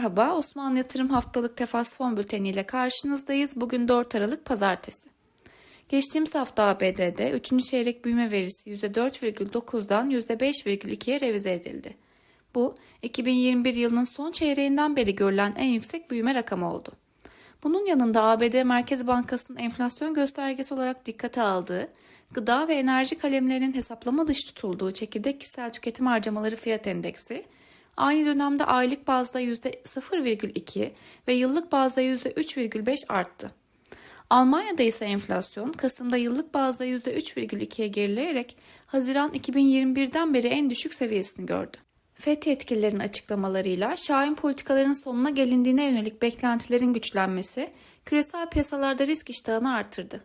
Merhaba, Osmanlı Yatırım Haftalık Tefas Fon Bülteni ile karşınızdayız. Bugün 4 Aralık Pazartesi. Geçtiğimiz hafta ABD'de 3. çeyrek büyüme verisi %4,9'dan %5,2'ye revize edildi. Bu, 2021 yılının son çeyreğinden beri görülen en yüksek büyüme rakamı oldu. Bunun yanında ABD Merkez Bankası'nın enflasyon göstergesi olarak dikkate aldığı, gıda ve enerji kalemlerinin hesaplama dışı tutulduğu çekirdek kişisel tüketim harcamaları fiyat endeksi, aynı dönemde aylık bazda %0,2 ve yıllık bazda %3,5 arttı. Almanya'da ise enflasyon Kasım'da yıllık bazda %3,2'ye gerileyerek Haziran 2021'den beri en düşük seviyesini gördü. FED yetkililerin açıklamalarıyla şahin politikaların sonuna gelindiğine yönelik beklentilerin güçlenmesi küresel piyasalarda risk iştahını artırdı.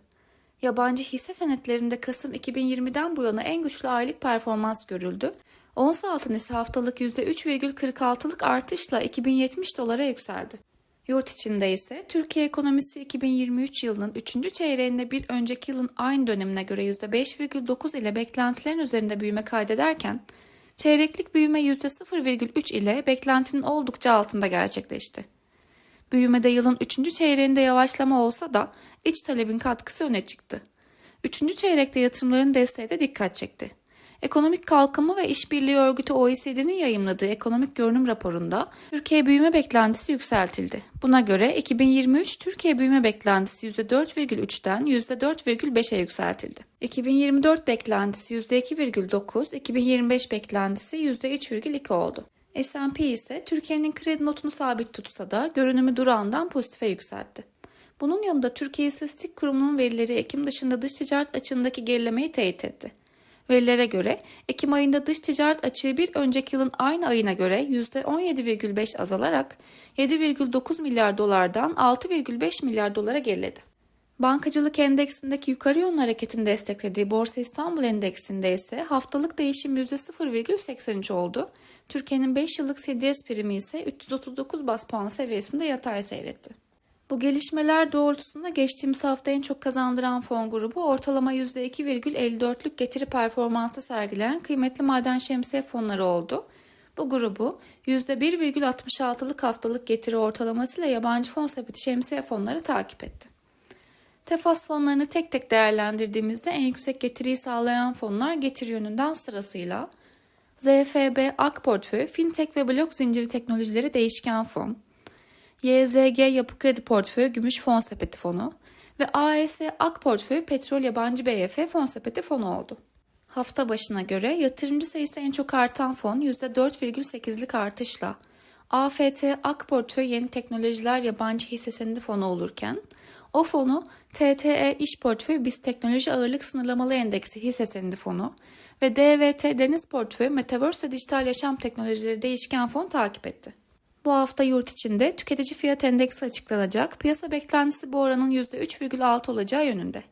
Yabancı hisse senetlerinde Kasım 2020'den bu yana en güçlü aylık performans görüldü. Ons altın haftalık %3,46'lık artışla 2070 dolara yükseldi. Yurt içinde ise Türkiye ekonomisi 2023 yılının 3. çeyreğinde bir önceki yılın aynı dönemine göre %5,9 ile beklentilerin üzerinde büyüme kaydederken, çeyreklik büyüme %0,3 ile beklentinin oldukça altında gerçekleşti. Büyümede yılın 3. çeyreğinde yavaşlama olsa da iç talebin katkısı öne çıktı. 3. çeyrekte yatırımların desteği de dikkat çekti. Ekonomik Kalkınma ve İşbirliği Örgütü OECD'nin yayımladığı ekonomik görünüm raporunda Türkiye büyüme beklentisi yükseltildi. Buna göre 2023 Türkiye büyüme beklentisi %4,3'ten %4,5'e yükseltildi. 2024 beklentisi %2,9, 2025 beklentisi %3,2 oldu. S&P ise Türkiye'nin kredi notunu sabit tutsa da görünümü durağından pozitife yükseltti. Bunun yanında Türkiye İstatistik Kurumu'nun verileri Ekim dışında dış ticaret açığındaki gerilemeyi teyit etti. Verilere göre Ekim ayında dış ticaret açığı bir önceki yılın aynı ayına göre %17,5 azalarak 7,9 milyar dolardan 6,5 milyar dolara geriledi. Bankacılık endeksindeki yukarı yönlü hareketin desteklediği Borsa İstanbul endeksinde ise haftalık değişim %0,83 oldu. Türkiye'nin 5 yıllık CDS primi ise 339 bas puan seviyesinde yatay seyretti. Bu gelişmeler doğrultusunda geçtiğimiz hafta en çok kazandıran fon grubu ortalama %2,54'lük getiri performansı sergileyen kıymetli maden şemsiye fonları oldu. Bu grubu %1,66'lık haftalık getiri ortalamasıyla yabancı fon sepeti şemsiye fonları takip etti. Tefas fonlarını tek tek değerlendirdiğimizde en yüksek getiriyi sağlayan fonlar getiri yönünden sırasıyla ZFB Ak Portföy, Fintech ve Blok Zinciri Teknolojileri Değişken Fon, YZG Yapı Kredi Portföyü Gümüş Fon Sepeti Fonu ve AES Ak Portföyü Petrol Yabancı BYF Fon Sepeti Fonu oldu. Hafta başına göre yatırımcı sayısı en çok artan fon %4,8'lik artışla AFT Ak Portföy Yeni Teknolojiler Yabancı Hisse Senedi Fonu olurken o fonu TTE İş Portföy Biz Teknoloji Ağırlık Sınırlamalı Endeksi Hisse Senedi Fonu ve DVT Deniz Portföy Metaverse ve Dijital Yaşam Teknolojileri Değişken Fon takip etti. Bu hafta yurt içinde tüketici fiyat endeksi açıklanacak. Piyasa beklentisi bu oranın %3,6 olacağı yönünde.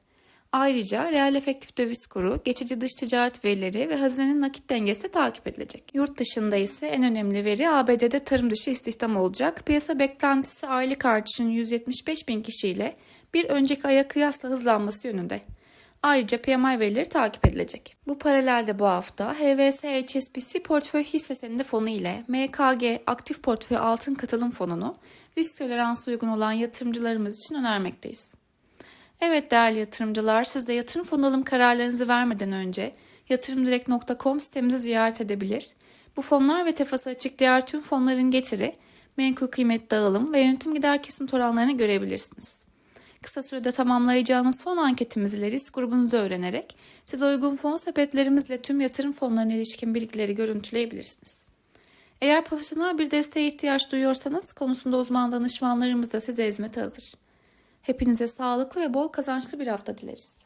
Ayrıca reel efektif döviz kuru, geçici dış ticaret verileri ve hazinenin nakit dengesi de takip edilecek. Yurt dışında ise en önemli veri ABD'de tarım dışı istihdam olacak. Piyasa beklentisi aylık artışın 175 bin kişiyle bir önceki aya kıyasla hızlanması yönünde. Ayrıca PMI verileri takip edilecek. Bu paralelde bu hafta HVS HSBC portföy hisse senedi fonu ile MKG aktif portföy altın katılım fonunu risk toleransı uygun olan yatırımcılarımız için önermekteyiz. Evet değerli yatırımcılar siz de yatırım fonu alım kararlarınızı vermeden önce yatırımdirekt.com sitemizi ziyaret edebilir. Bu fonlar ve tefası açık diğer tüm fonların getiri, menkul kıymet dağılım ve yönetim gider kesinti oranlarını görebilirsiniz. Kısa sürede tamamlayacağınız fon anketimiz ile risk grubunuzu öğrenerek size uygun fon sepetlerimizle tüm yatırım fonlarına ilişkin bilgileri görüntüleyebilirsiniz. Eğer profesyonel bir desteğe ihtiyaç duyuyorsanız konusunda uzman danışmanlarımız da size hizmete hazır. Hepinize sağlıklı ve bol kazançlı bir hafta dileriz.